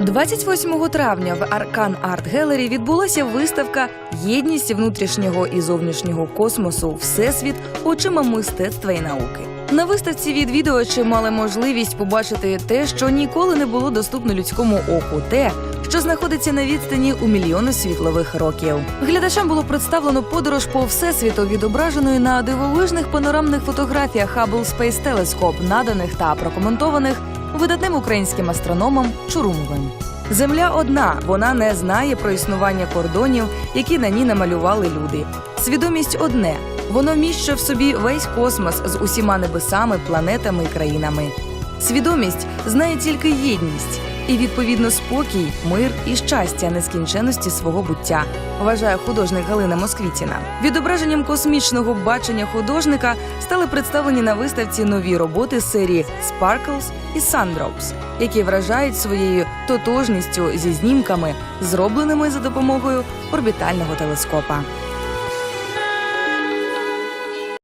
28 травня в Аркан Арт Гелері відбулася виставка Єдність внутрішнього і зовнішнього космосу Всесвіт очима мистецтва і науки. На виставці відвідувачі мали можливість побачити те, що ніколи не було доступно людському оку, те, що знаходиться на відстані у мільйони світлових років. Глядачам було представлено подорож по всесвіту, відображеної на дивовижних панорамних фотографіях Hubble Space Telescope, наданих та прокоментованих видатним українським астрономом Чурумовим. Земля одна, вона не знає про існування кордонів, які на ній намалювали люди. Свідомість одне, воно міщує в собі весь космос з усіма небесами, планетами і країнами. Свідомість знає тільки єдність і відповідно спокій, мир і щастя нескінченності свого буття, вважає художник Галина Москвітіна. Відображенням космічного бачення художника стали представлені на виставці нові роботи серії Sparkles і Sundrops, які вражають своєю тотожністю зі знімками, зробленими за допомогою орбітального телескопа.